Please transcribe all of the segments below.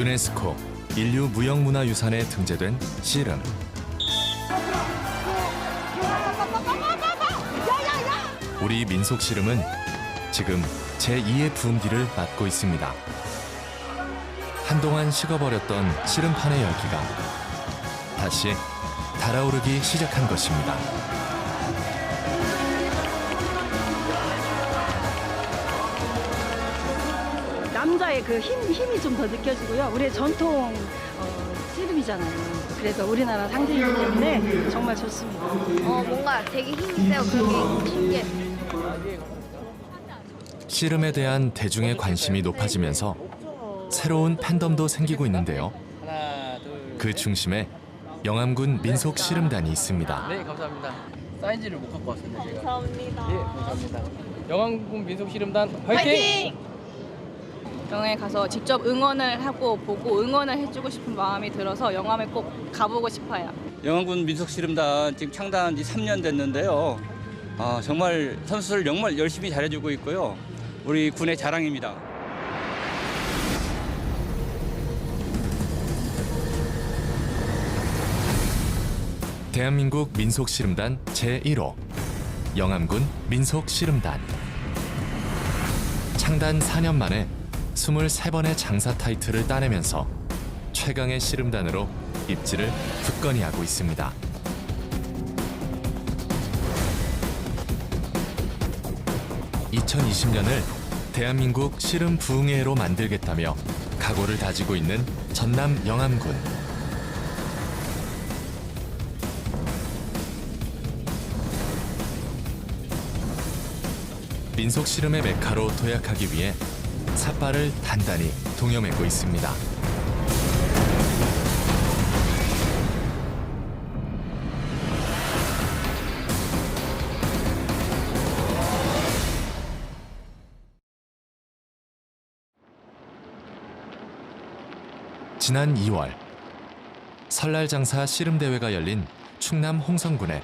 유네스코 인류 무형문화유산에 등재된 씨름. 우리 민속 씨름은 지금 제2의 부흥기를 맞고 있습니다. 한동안 식어버렸던 씨름판의 열기가 다시 달아오르기 시작한 것입니다. 남자의 그 힘, 힘이 좀 더 느껴지고요. 우리의 전통 어, 씨름이잖아요. 그래서 우리나라 상징이기 때문에 정말 좋습니다. 어 뭔가 되게 힘이 세요. 그런 게 신기해. 씨름에 대한 대중의 관심이 높아지면서 새로운 팬덤도 생기고 있는데요. 하나, 둘, 그 중심에 영암군 민속 씨름단이 있습니다. 네, 감사합니다. 사인지를 못 갖고 왔습니다, 제가. 감사합니다. 예, 감사합니다. 영암군 민속 씨름단 화이팅! 영화에 가서 직접 응원을 하고 보고 응원을 해주고 싶은 마음이 들어서 영암에 꼭 가보고 싶어요. 영암군 민속씨름단 지금 창단한 지 3년 됐는데요. 아, 정말 선수들 정말 열심히 잘해주고 있고요. 우리 군의 자랑입니다. 대한민국 민속 씨름단 제1호 영암군 민속 씨름단 창단 4년 만에 23번의 장사 타이틀을 따내면서 최강의 씨름단으로 입지를 굳건히 하고 있습니다. (2020년을) 대한민국 씨름 부흥의 해로 만들겠다며 각오를 다지고 있는 전남 영암군 민속 씨름의 메카로 도약하기 위해 삿발을 단단히 동여매고 있습니다. 지난 2월 설날 장사 씨름 대회가 열린 충남 홍성군에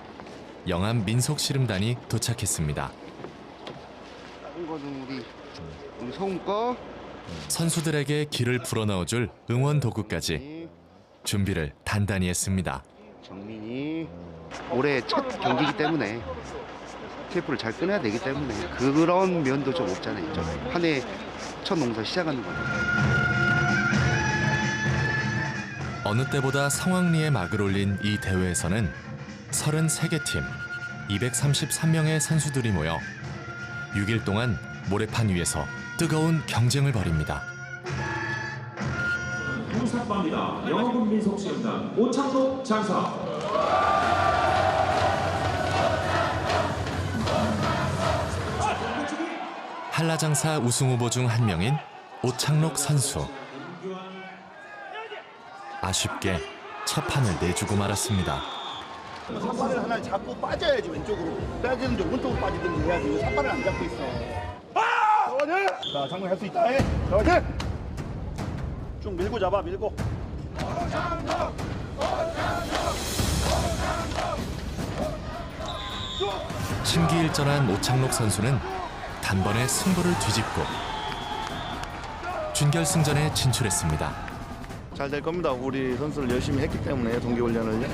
영암 민속 씨름단이 도착했습니다. 이거는 우리 우리 성우 거. 선수들에게 길을 불어넣어줄 응원 도구까지 네, 준비를 단단히 했습니다. 정민이 올해 첫 경기이기 때문에 테이프를 잘 끊어야 되기 때문에 그런 면도 좀 없잖아요. 한해첫 농사 시작하는 거니까. 어느 때보다 성황리에 막을 올린 이 대회에서는 33개 팀 233명의 선수들이 모여 6일 동안 모래판 위에서 뜨거운 경쟁을 벌입니다. 홍사빠입니다. 영어군 민속시험단 오창록 장사. 한라장사 우승 후보 중 한 명인 오창록 선수. 아쉽게 첫 판을 내주고 말았습니다. 삿발을 하나 잡고 빠져야지 왼쪽으로 빠지는데 오른쪽으로 빠지든지 해야지 왜 삿발을 안 잡고 있어 아! 화이팅! 자 장군 할수 있다 해 자, 화이팅! 쭉 밀고 잡아 밀고 심기일전한 오창록 선수는 단번에 승부를 뒤집고 준결승전에 진출했습니다. 잘 될 겁니다 우리 선수들 열심히 했기 때문에 동계훈련을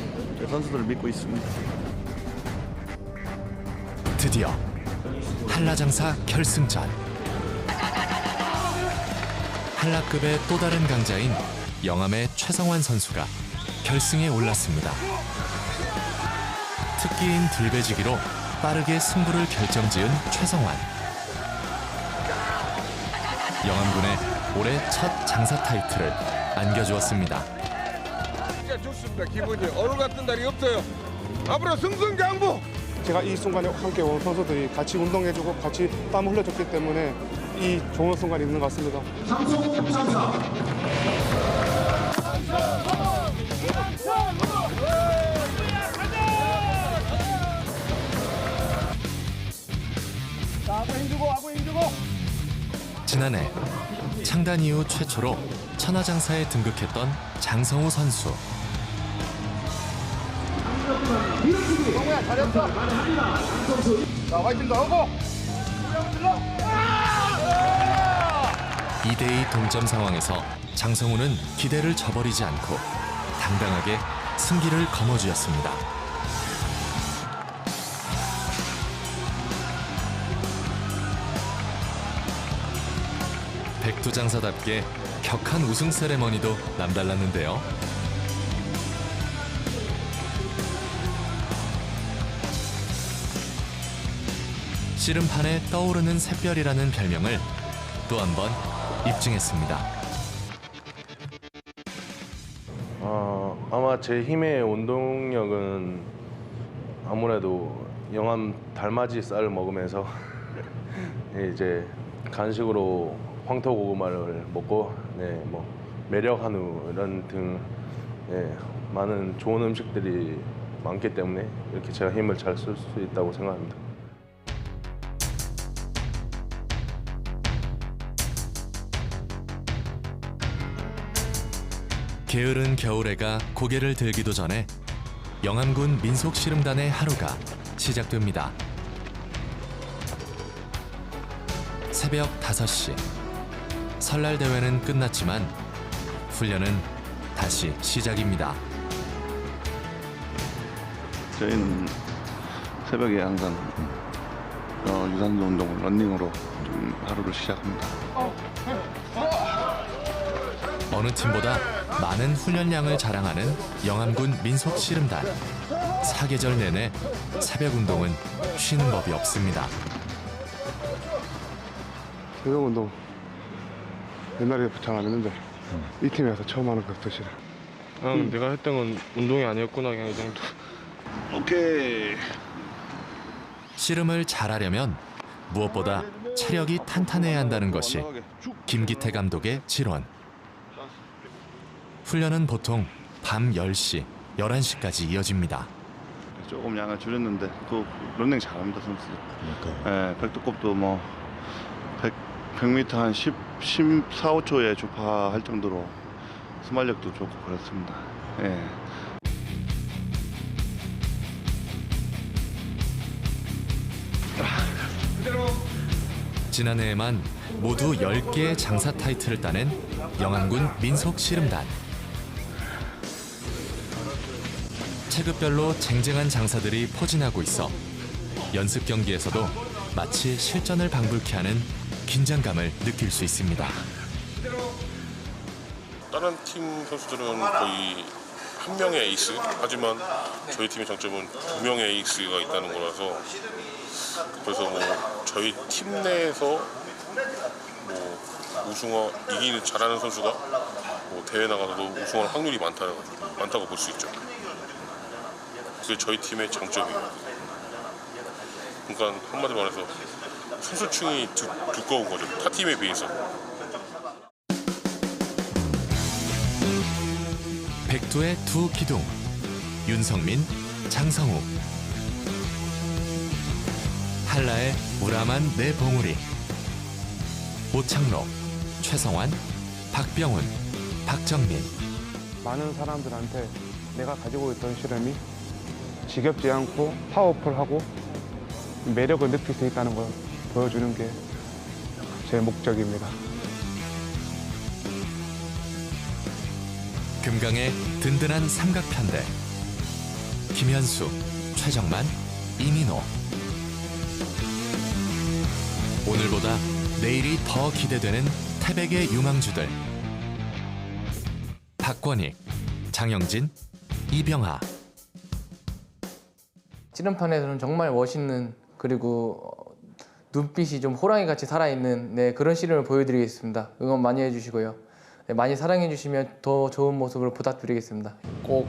선수들을 믿고 있습니다 드디어 한라장사 결승전 한라급의 또 다른 강자인 영암의 최성환 선수가 결승에 올랐습니다. 특기인 들배지기로 빠르게 승부를 결정지은 최성환. 영암군의 올해 첫 장사 타이틀을 안겨주었습니다. 진짜 좋습니다. 기분이 오늘 같은 날이 없어요. 앞으로 승승장구. 제가 이 순간에 함께 온 선수들이 같이 운동해주고 같이 땀 흘려줬기 때문에 이 좋은 순간이 있는 것 같습니다. 지난해 창단 이후 최초로 천하장사에 등극했던 장성우 선수. 자 화이팅도 하고 2대2 동점 상황에서 장성우는 기대를 저버리지 않고 당당하게 승기를 거머쥐었습니다. 백두장사답게 격한 우승 세레머니도 남달랐는데요. 씨름판에 떠오르는 샛별이라는 별명을 또 한 번 입증했습니다. 어, 아마 제 힘의 운동력은 아무래도 영암 달맞이 쌀을 먹으면서 이제 간식으로 황토 고구마를 먹고 네, 뭐 매력 한우 이런 등 네, 많은 좋은 음식들이 많기 때문에 이렇게 제가 힘을 잘 쓸 수 있다고 생각합니다. 게으른 겨울애가 고개를 들기도 전에 영암군 민속씨름단의 하루가 시작됩니다. 새벽 5시. 설날 대회는 끝났지만 훈련은 다시 시작입니다. 저희는 새벽에 항상 어, 유산소 운동을 런닝으로 좀 하루를 시작합니다. 어 느 팀보다 많은 훈련량을 자랑하는 영암군 민속씨름단. 사계절 내내 새벽 운동은 쉬는 법이 없습니다. 새벽 운동 옛날에 잘안 했는데 이 팀에서 처음 하는 것 같으시네. 응, 내가 했던 건 운동이 아니었구나 그냥 이 정도. 오케이. 씨름을 잘하려면 무엇보다 체력이 탄탄해야 한다는 것이 김기태 감독의 지론. 훈련은 보통 밤 10시, 11시까지 이어집니다. 조금 양을 줄였는데 또 런닝 잘합니다 선수들. 예, 백두급도 뭐 100, 100m 한 10, 14, 5초에 주파할 정도로 스마력도 좋고 그렇습니다. 예. 지난해에만 모두 10개의 장사 타이틀을 따낸 영암군 민속 씨름단. 체급별로 쟁쟁한 장사들이 포진하고 있어 연습 경기에서도 마치 실전을 방불케 하는 긴장감을 느낄 수 있습니다. 다른 팀 선수들은 거의 한 명의 에이스 하지만 저희 팀의 장점은 두 명의 에이스가 있다는 거라서 그래서 뭐 저희 팀 내에서 뭐 우승어 이기는 잘하는 선수가 뭐 대회 나가서도 우승할 확률이 많다, 많다고 볼 수 있죠. 그게 저희 팀의 장점이에요. 그러니까 한마디 말해서 선수층이 두, 두꺼운 거죠. 타 팀에 비해서. 백두의 두 기둥 윤성민, 장성우 한라의 우람한 네 봉우리 오창록, 최성환, 박병훈, 박정민 많은 사람들한테 내가 가지고 있던 실험이 지겹지 않고 파워풀하고 매력을 느낄 수 있다는 걸 보여주는 게 제 목적입니다. 금강의 든든한 삼각편대. 김현수, 최정만, 이민호. 오늘보다 내일이 더 기대되는 태백의 유망주들. 박권익, 장영진, 이병하 찌른판에서는 정말 멋있는 그리고 어, 눈빛이 좀 호랑이 같이 살아있는 네, 그런 씨름을 보여드리겠습니다. 응원 많이 해주시고요. 네, 많이 사랑해주시면 더 좋은 모습을 부탁드리겠습니다. 꼭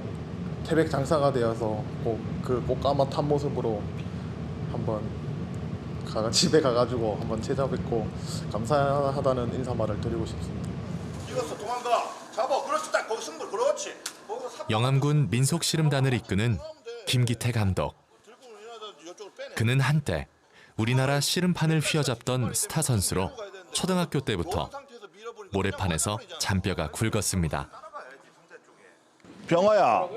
태백 장사가 되어서 꼭 그 꽃가마 탄 모습으로 한번 가, 집에 가가지고 한번 찾아뵙고 감사하다는 인사말을 드리고 싶습니다. 찍었어 도망가. 잡아. 그렇지 딱 거기 승부 그렇지. 영암군 민속 씨름단을 이끄는 김기태 감독 그는 한때 우리나라 씨름판을 휘어잡던 스타 선수로 초등학교 때부터 모래판에서 잔뼈가 굵었습니다. 병아야.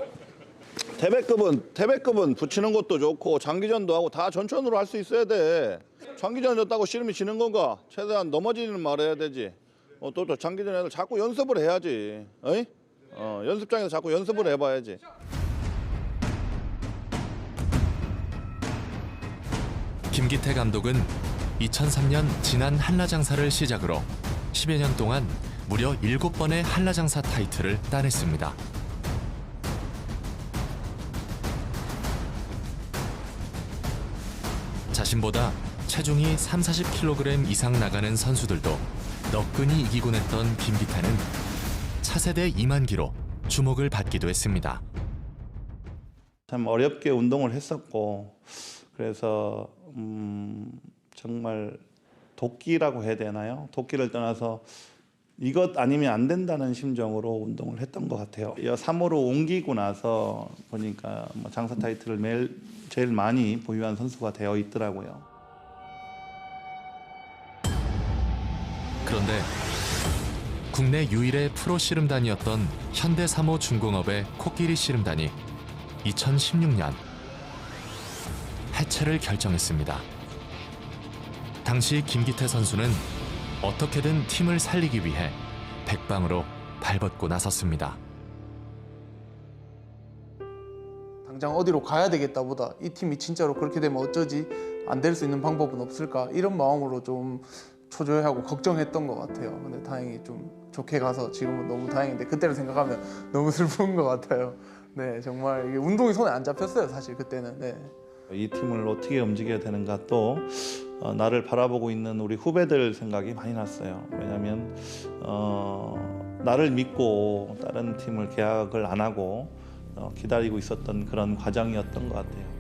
태백급은 태백급은 붙이는 것도 좋고 장기전도 하고 다 전천으로 할 수 있어야 돼. 장기전 졌다고 씨름이 지는 건가? 최대한 넘어지는 말해야 되지. 어, 또, 또 장기전 애들 자꾸 연습을 해야지. 어이? 어, 연습장에서 자꾸 연습을 해봐야지. 김기태 감독은 2003년 지난 한라장사를 시작으로 10여 년 동안 무려 7번의 한라장사 타이틀을 따냈습니다. 자신보다 체중이 3, 40kg 이상 나가는 선수들도 너끈히 이기곤 했던 김기태는 차세대 2만 기로 주목을 받기도 했습니다. 참 어렵게 운동을 했었고 그래서 음, 정말 도끼라고 해야 되나요? 도끼를 떠나서 이것 아니면 안 된다는 심정으로 운동을 했던 것 같아요. 3호로 옮기고 나서 보니까 뭐 장사 타이틀을 매일 제일 많이 보유한 선수가 되어 있더라고요. 그런데 국내 유일의 프로 씨름단이었던 현대 3호 중공업의 코끼리 씨름단이 2016년 해체를 결정했습니다. 당시 김기태 선수는 어떻게든 팀을 살리기 위해 백방으로 발벗고 나섰습니다. 당장 어디로 가야 되겠다보다 이 팀이 진짜로 그렇게 되면 어쩌지 안 될 수 있는 방법은 없을까 이런 마음으로 좀 초조해하고 걱정했던 것 같아요. 근데 다행히 좀 좋게 가서 지금은 너무 다행인데 그때를 생각하면 너무 슬픈 것 같아요. 네 정말 이게 운동이 손에 안 잡혔어요 사실 그때는. 네. 이 팀을 어떻게 움직여야 되는가 또 어, 나를 바라보고 있는 우리 후배들 생각이 많이 났어요. 왜냐하면 어, 나를 믿고 다른 팀을 계약을 안 하고 어, 기다리고 있었던 그런 과정이었던 것 같아요.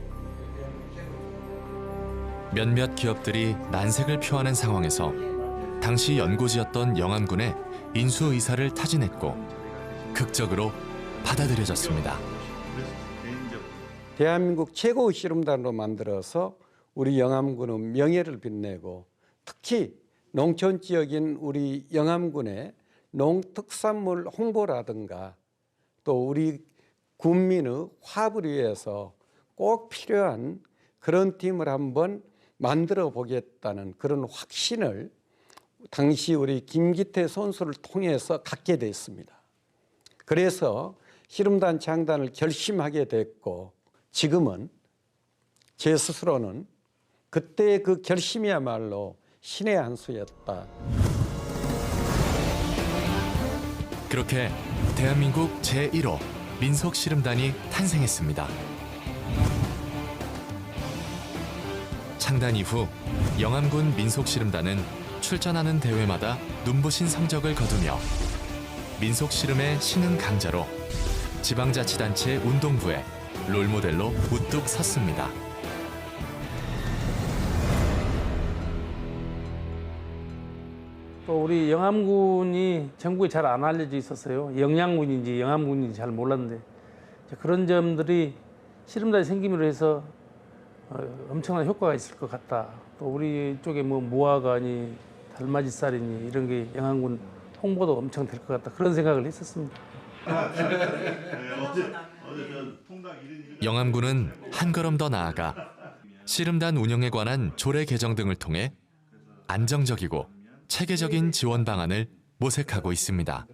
몇몇 기업들이 난색을 표하는 상황에서 당시 연고지였던 영암군의 인수 의사를 타진했고 극적으로 받아들여졌습니다. 대한민국 최고의 씨름단으로 만들어서 우리 영암군의 명예를 빛내고 특히 농촌 지역인 우리 영암군의 농특산물 홍보라든가 또 우리 군민의 화합을 위해서 꼭 필요한 그런 팀을 한번 만들어 보겠다는 그런 확신을 당시 우리 김기태 선수를 통해서 갖게 됐습니다. 그래서 씨름단 창단을 결심하게 됐고 지금은 제 스스로는 그때의 그 결심이야말로 신의 한 수였다. 그렇게 대한민국 제1호 민속 씨름단이 탄생했습니다. 창단 이후 영암군 민속 씨름단은 출전하는 대회마다 눈부신 성적을 거두며 민속 씨름의 신흥 강자로 지방자치단체 운동부의 롤모델로 우뚝 섰습니다. 또 우리 영암군이 전국에 잘 안 알려져 있었어요. 영양군인지 영암군인지 잘 몰랐는데 그런 점들이 씨름단이 생김으로 해서 어, 엄청난 효과가 있을 것 같다. 또 우리 쪽에 뭐 모아가니 달맞이살이니 이런 게 영암군 홍보도 엄청 될 것 같다. 그런 생각을 했었습니다. 영암군은 한 걸음 더 나아가 씨름단 운영에 관한 조례 개정 등을 통해 안정적이고 체계적인 지원 방안을 모색하고 있습니다.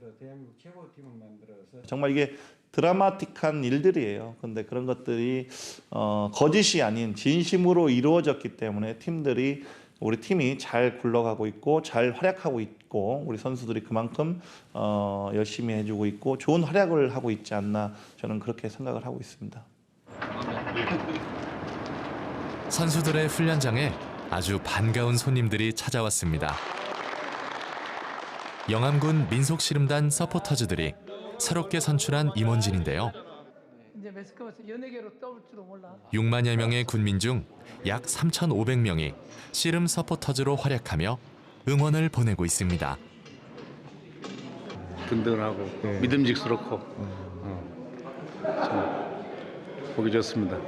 정말 이게 드라마틱한 일들이에요. 근데 그런 것들이 어, 거짓이 아닌 진심으로 이루어졌기 때문에 팀들이 우리 팀이 잘 굴러가고 있고 잘 활약하고 있 고 우리 선수들이 그만큼 어, 열심히 해주고 있고 좋은 활약을 하고 있지 않나 저는 그렇게 생각을 하고 있습니다. 선수들의 훈련장에 아주 반가운 손님들이 찾아왔습니다. 영암군 민속씨름단 서포터즈들이 새롭게 선출한 임원진인데요. 이제 매스컴에서 연예계로 떠올지도 몰라. 6만여 명의 군민 중 약 3,500명이 씨름 서포터즈로 활약하며 응원을 보내고 있습니다. 든든하고 믿음직스럽고 어, 참 보기 좋습니다.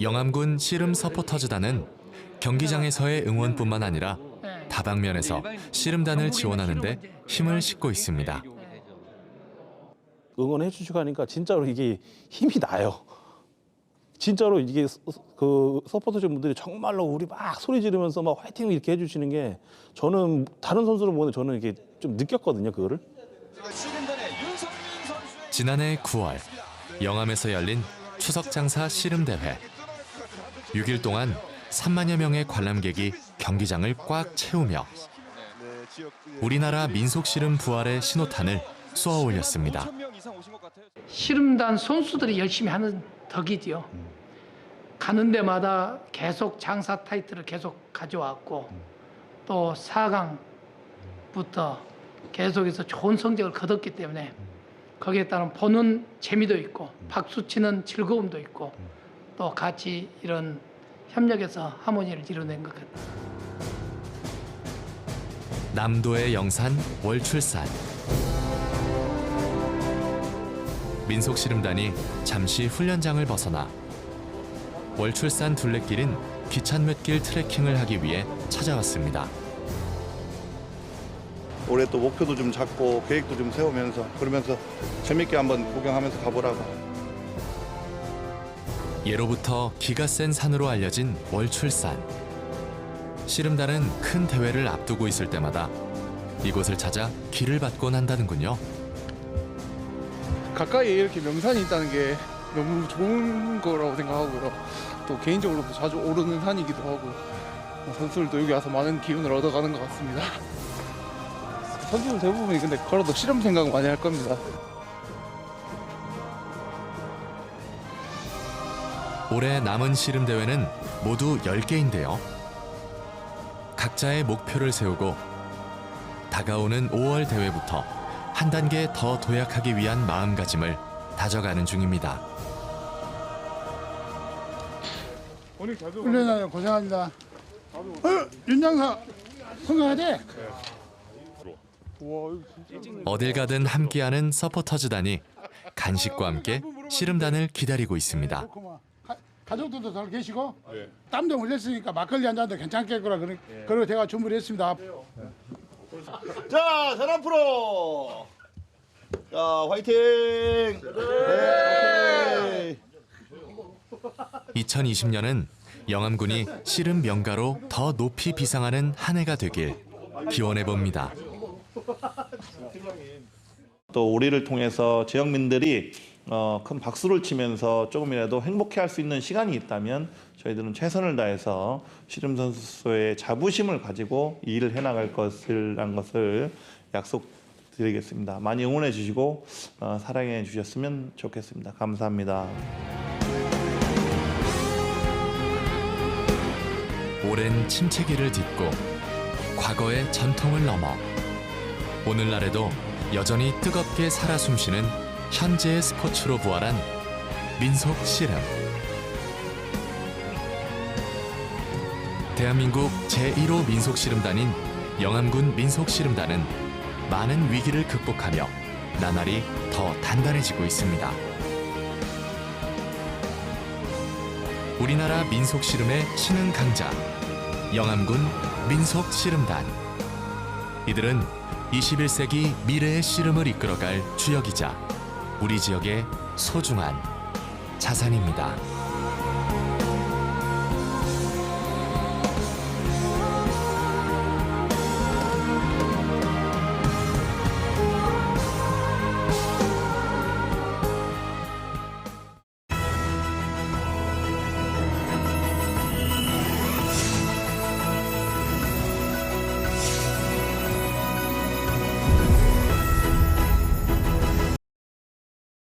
영암군 씨름 서포터즈단은 경기장에서의 응원뿐만 아니라 다방면에서 씨름단을 지원하는 데 힘을 싣고 있습니다. 응원해 주시고 하니까 진짜로 이게 힘이 나요. 진짜로 이게 서- 그 서포터 분들이 정말로 우리 막 소리 지르면서 막 화이팅 이렇게 해주시는 게 저는 다른 선수를 보는데 저는 이게 좀 느꼈거든요 그거를. 지난해 9월 영암에서 열린 추석 장사 씨름 대회. 6일 동안 3만여 명의 관람객이 경기장을 꽉 채우며 우리나라 민속 씨름 부활의 신호탄을 쏘아 올렸습니다. 씨름단 선수들이 열심히 하는 덕이지요. 가는 데마다 계속 장사 타이틀을 계속 가져왔고 또 4강부터 계속해서 좋은 성적을 거뒀기 때문에 거기에 따른 보는 재미도 있고 박수 치는 즐거움도 있고 또 같이 이런 협력해서 하모니를 이뤄낸 것 같아요. 남도의 영산 월출산 민속 씨름단이 잠시 훈련장을 벗어나 월출산 둘레길인 귀찬맷길 트레킹을 하기 위해 찾아왔습니다. 올해 또 목표도 좀 잡고 계획도 좀 세우면서 그러면서 재밌게 한번 구경하면서 가보라고. 예로부터 기가 센 산으로 알려진 월출산. 씨름단은 큰 대회를 앞두고 있을 때마다 이곳을 찾아 길을 받곤 한다는군요. 가까이에 이렇게 명산이 있다는 게 너무 좋은 거라고 생각하고요. 또 개인적으로도 자주 오르는 산이기도 하고 선수들도 여기 와서 많은 기운을 얻어가는 것 같습니다. 선수들 대부분이 근데 걸어도 실험 생각 많이 할 겁니다. 올해 남은 씨름 대회는 모두 10개인데요. 각자의 목표를 세우고 다가오는 5월 대회부터 한 단계 더 도약하기 위한 마음가짐을 다져가는 중입니다. 훈련하여 고생합니다. 어, 윤장사 건강하지? 어딜 가든 함께하는 서포터즈단이 간식과 함께 씨름단을 기다리고 있습니다. 가족들도 잘 계시고 땀도 흘렸으니까 막걸리 한 잔도 괜찮겠구나 그러, 그리고 제가 준비를 했습니다. 자, 전 앞으로. 자, 화이팅! 네. 2020년은 영암군이 씨름 명가로 더 높이 비상하는 한 해가 되길 기원해 봅니다. 또 우리를 통해서 지역민들이 어, 큰 박수를 치면서 조금이라도 행복해할 수 있는 시간이 있다면 저희들은 최선을 다해서 씨름 선수의 자부심을 가지고 이 일을 해나갈 것을란 것을 약속드리겠습니다. 많이 응원해 주시고 어, 사랑해 주셨으면 좋겠습니다. 감사합니다. 오랜 침체기를 딛고 과거의 전통을 넘어 오늘날에도 여전히 뜨겁게 살아 숨쉬는 현재의 스포츠로 부활한 민속 씨름. 대한민국 제1호 민속 씨름단인 영암군 민속 씨름단은 많은 위기를 극복하며 나날이 더 단단해지고 있습니다. 우리나라 민속 씨름의 신흥 강자 영암군 민속 씨름단 이들은 21세기 미래의 씨름을 이끌어갈 주역이자 우리 지역의 소중한 자산입니다.